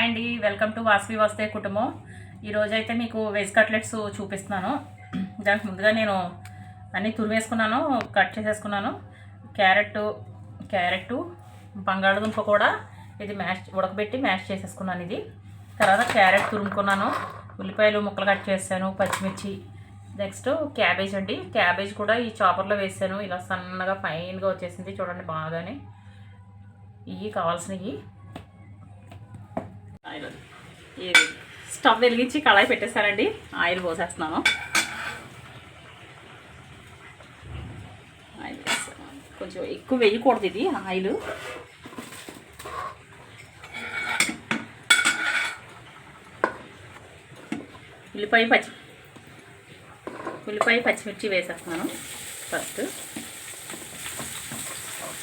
Hi అండి. Welcome to Vasavi వస్తే కుటుంబం. ఈరోజు అయితే మీకు వెజ్ కట్లెట్స్ చూపిస్తున్నాను. దానికి ముందుగా నేను అన్నీ తురివేసుకున్నాను కట్ చేసేసుకున్నాను. క్యారెట్ క్యారెట్ బంగాళదుంప కూడా ఇది మ్యాష్ ఉడకబెట్టి మ్యాష్ చేసేసుకున్నాను ఇది. తర్వాత క్యారెట్ తురుముకున్నాను. ఉల్లిపాయలు ముక్కలు కట్ చేశాను పచ్చిమిర్చి నెక్స్ట్ క్యాబేజ్ అండి. క్యాబేజ్ కూడా ఈ చాపర్లో వేసాను. ఇలా సన్నగా ఫైన్గా వచ్చేసింది. చూడండి బాగానే. ఇవి కావాల్సినవి. ఆయిల్ ఈ స్టవ్ వెలిగించి కళాయి పెట్టేస్తారండి ఆయిల్ పోసేస్తున్నాను. ఆయిల్ కొంచెం ఎక్కువ వేయకూడదు ఇది ఆయిల్. ఉల్లిపాయ పచ్చి ఉల్లిపాయ పచ్చిమిర్చి వేసేస్తున్నాను ఫస్ట్.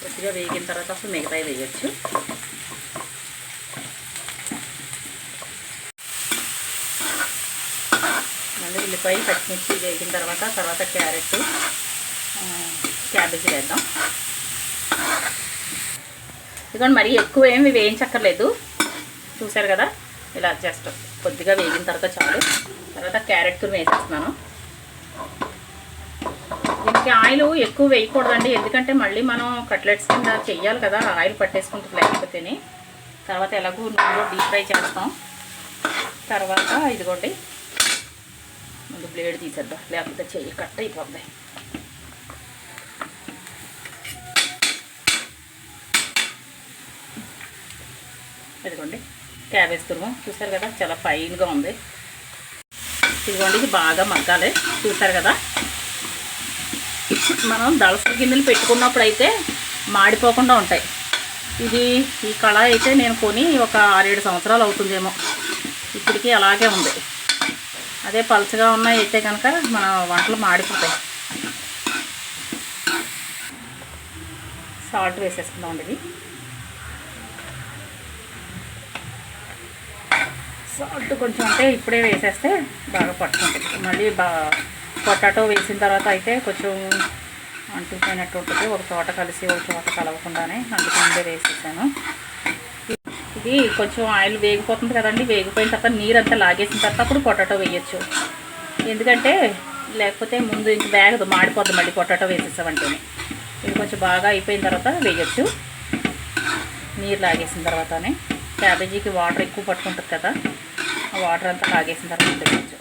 కొద్దిగా వేగిన తర్వాత అసలు మిగతాయి వేయచ్చు మళ్ళీ ఉల్లిపాయ పచ్చిమిర్చి వేగిన తర్వాత తర్వాత క్యారెట్ క్యాబేజీ వేద్దాం. ఇదిగోండి మరీ ఎక్కువ ఏమి వేయించక్కర్లేదు. చూసారు కదా? ఇలా జస్ట్ కొద్దిగా వేగిన తర్వాత చాలు. తర్వాత క్యారెట్ తురిమి వేసేస్తున్నాను. దీనికి ఆయిల్ ఎక్కువ వేయకూడదండి. ఎందుకంటే మళ్ళీ మనం కట్లెట్స్ కింద చెయ్యాలి కదా. ఆయిల్ పట్టేసుకుంటుంది లేకపోతేనే. తర్వాత ఎలాగో నూనెలో డీప్ ఫ్రై చేస్తాం. తర్వాత ఇదిగోండి ముందు బ్లేడ్ తీసేద్దాం? లేకపోతే చెయ్యి కట్ అయిపోద్ది. ఇదిగోండి క్యాబేజ్ తురుము. చూసారు కదా చాలా ఫైన్గా ఉంది. ఇదిగోండి ఇది బాగా మగ్గాలి. చూసారు కదా? మనం దళసరి గిన్నెలు పెట్టుకున్నప్పుడు అయితే మాడిపోకుండా ఉంటాయి. ఇది ఈ కళ అయితే నేను కొని ఒక ఆరేడు సంవత్సరాలు అవుతుందేమో. ఇప్పటికీ అలాగే ఉంది. అదే పలుచగా ఉన్నాయి అయితే కనుక మన వంటలు మాడిపోతాయి. సాల్ట్ వేసేసుకుందాం ఇది. సాల్ట్ కొంచెం అంటే ఇప్పుడే వేసేస్తే బాగా పట్టుకుంటుంది. మళ్ళీ బా పొటాటో వేసిన తర్వాత అయితే కొంచెం అంటుకుపోయినట్టు ఉంటుంది. ఒక చోట కలిసి ఒక చోట కలవకుండానే అందుకు ముందే వేసేసాను. ఇది కొంచెం ఆయిల్ వేగిపోతుంది కదండి వేగిపోయిన తర్వాత నీరు అంతా లాగేసిన తర్వాత అప్పుడు పొటాటో వేయచ్చు. ఎందుకంటే లేకపోతే ముందు ఇంక బ్యాగ్ మాడిపోద్ది మళ్ళీ పొటాటో వేసేసామంటేనే. ఇది కొంచెం బాగా అయిపోయిన తర్వాత వేయచ్చు. నీరు లాగేసిన తర్వాతనే. క్యాబేజీకి వాటర్ ఎక్కువ పట్టుకుంటుంది కదా ఆ వాటర్ అంతా లాగేసిన తర్వాత వేయచ్చు.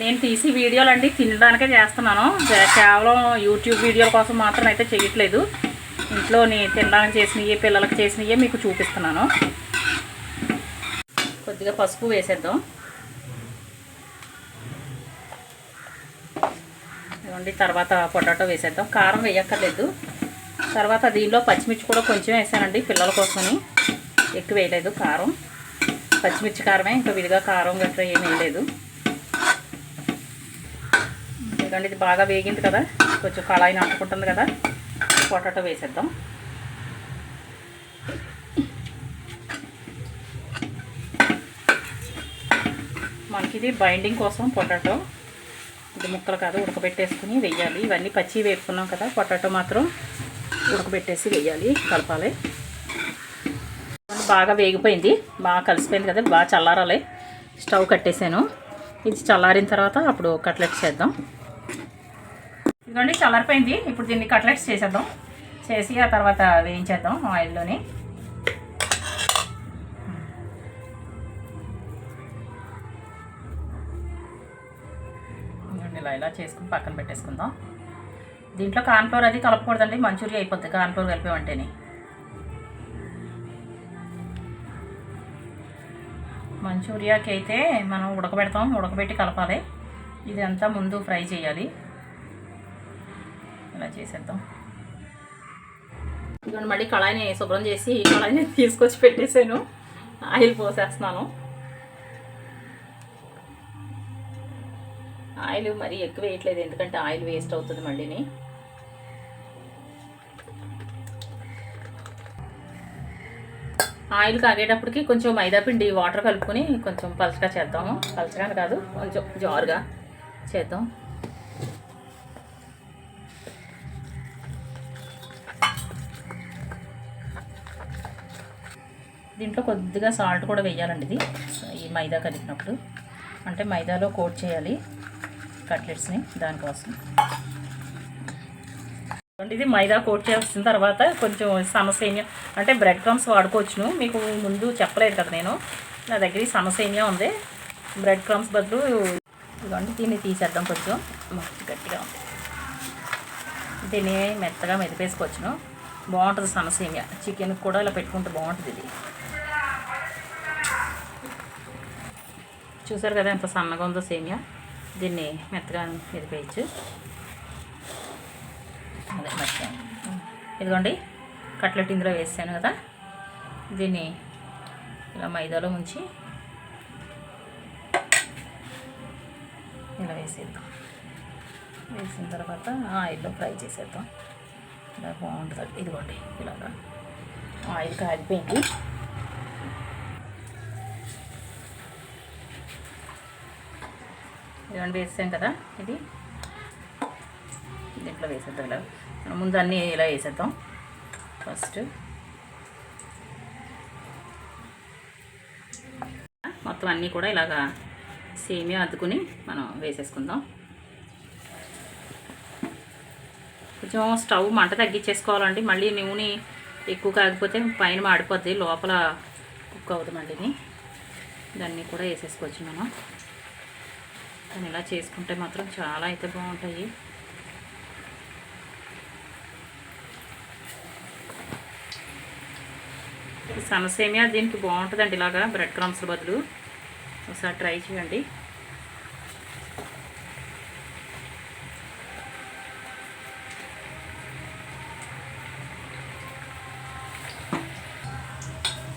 నేను తీసి వీడియోలు అండి తినడానికే చేస్తున్నాను. కేవలం యూట్యూబ్ వీడియోల కోసం మాత్రం అయితే చేయట్లేదు. ఇంట్లో నేను తినడానికి చేసినవి పిల్లలకు చేసినవి మీకు చూపిస్తున్నాను. కొద్దిగా పసుపు వేసేద్దాం. ఇవ్వండి తర్వాత పొటాటో వేసేద్దాం. కారం వేయక్కర్లేదు. తర్వాత దీనిలో పచ్చిమిర్చి కూడా కొంచెం వేసానండి పిల్లల కోసమని. ఎక్కువ వేయలేదు కారం. పచ్చిమిర్చి కారమే ఇంకా విడిగా కారం గట్రా ఏం వేయలేదు. ఎందుకంటే ఇది బాగా వేగింది కదా. కొంచెం కళాయిని అంటుకుంటుంది కదా. పొటాటో వేసేద్దాం. మనకి ఇది బైండింగ్ కోసం పొటాటో. ఇది ముక్కలు కాదు ఉడకబెట్టేసుకుని వెయ్యాలి ఇవన్నీ పచ్చి వేపుకున్నాం కదా పొటాటో మాత్రం ఉడకబెట్టేసి వెయ్యాలి కలపాలి. బాగా వేగిపోయింది. బాగా కలిసిపోయింది కదా బాగా చల్లారాలి. స్టవ్ కట్టేసాను. ఇది చల్లారిన తర్వాత అప్పుడు కట్లెట్స్ చేద్దాం. ఇదిగోండి చల్లారిపోయింది. ఇప్పుడు దీన్ని కట్లెట్స్ చేసేద్దాం. చేసి ఆ తర్వాత వేయించేద్దాం ఆయిల్లోని ఇలా ఇలా చేసుకుని పక్కన పెట్టేసుకుందాం. దీంట్లో కార్న్ఫ్లోర్ అది కలపకూడదండి మంచూరియా అయిపోద్ది కార్న్ఫ్లోర్ కలిపామంటేనే. మంచూరియాకి అయితే మనం ఉడకబెడతాం ఉడకబెట్టి కలపాలి. ఇదంతా ముందు ఫ్రై చేయాలి. ఇలా చేసేద్దాం. ఇదిగోండి మళ్ళీ కళాయిని శుభ్రం చేసి ఈ కళాయిని తీసుకొచ్చి పెట్టేసాను ఆయిల్ పోసేస్తున్నాను. ఆయిల్ మరీ ఎక్కువ వేయట్లేదు ఎందుకంటే ఆయిల్ వేస్ట్ అవుతుంది మళ్ళీని. ఆయిల్ కాగేటప్పటికి కొంచెం మైదా పిండి వాటర్ కలుపుకొని కొంచెం పలచగా చేద్దాము. పలచగా కాదు కొంచెం జారుగా చేద్దాం. దీంట్లో కొద్దిగా సాల్ట్ కూడా వేయాలండి ఇది ఈ మైదా కలిపినప్పుడు. అంటే మైదాలో కోట్ చేయాలి. కట్లెట్స్ని దానికోసం. ఇది మైదా కోట్ చేసిన తర్వాత కొంచెం సమసేమ్యం అంటే బ్రెడ్ క్రమ్స్ వాడుకోవచ్చును. మీకు ముందు చెప్పలేదు కదా నేను. నా దగ్గర ఈ సమసేమియా ఉంది. బ్రెడ్ క్రమ్స్ బదులు ఇదిగోండి దీన్ని తీసేద్దాం కొంచెం. గట్టిగా ఉంది. దీన్ని మెత్తగా మెదిపేసుకోవచ్చును. బాగుంటుంది సమసేమ్య చికెన్ కూడా ఇలా పెట్టుకుంటే బాగుంటుంది ఇది. చూసారు కదా ఎంత సన్నగా ఉందో సేమియా. దీన్ని మెత్తగా మెదిపేయచ్చు. అదే మర్చిపోయాను ఇదిగోండి కట్లెట్ ఇందులో వేసాను కదా. దీన్ని ఇలా మైదాలో ముంచి ఇలా వేసేద్దాం. వేసిన తర్వాత ఆయిల్లో ఫ్రై చేసేద్దాం. ఇలా బాగుంటుంది. ఇదిగోండి ఇలాగా ఆయిల్ కాగిపోయింది ఇవన్నీ వేసాం కదా ఇది. దీంట్లో వేసేద్దాం ఇలా? ముందు అన్నీ ఇలా వేసేద్దాం. ఫస్ట్ మొత్తం అన్నీ కూడా ఇలాగా సేమియా అద్దుకుని మనం వేసేసుకుందాం. కొంచెం స్టవ్ మంట తగ్గించేసుకోవాలండి. మళ్ళీ నూనె ఎక్కువ కాకపోతే పైన మాడిపోద్ది. లోపల కుక్ అవుతుంది మళ్ళీని దాన్ని కూడా వేసేసుకోవచ్చు మనం. కానీ ఇలా చేసుకుంటే మాత్రం చాలా అయితే బాగుంటాయి. ఈ సమసేమియా దీనికి బాగుంటుందండి ఇలాగా బ్రెడ్ క్రమ్స్ బదులు. ఒకసారి ట్రై చేయండి.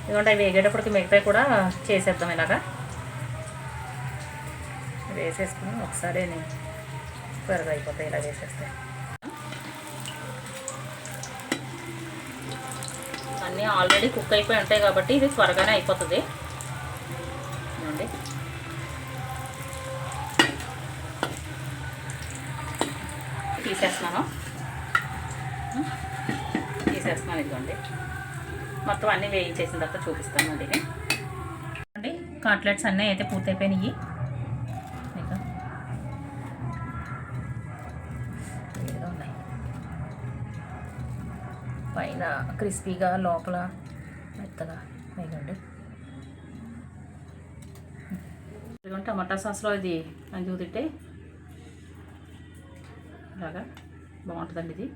ఇదిగోండి అవి వేగేటప్పటికి మిగతాయి కూడా చేసేద్దాం ఇలాగా. వేసేసుకుని ఒకసారి త్వరగా అయిపోతాయి ఇలా వేసేస్తే అన్నీ ఆల్రెడీ కుక్ అయిపోయి ఉంటాయి కాబట్టి ఇది త్వరగానే అయిపోతుంది. ఇదిగోండి. తీసేస్తున్నాను. తీసేస్తున్నాను ఇదిగోండి. మొత్తం అన్నీ వేయించేసిన తర్వాత చూపిస్తాను అండి కాట్లెట్స్ అన్నీ అయితే పూర్తయిపోయినాయి. పైన క్రిస్పీగా లోపల మెత్తగా వేయండి టమాటా సాస్లో ఇది మంచిగా తింటే ఇలాగా బాగుంటుందండి ఇది.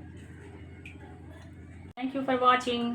Thank you for watching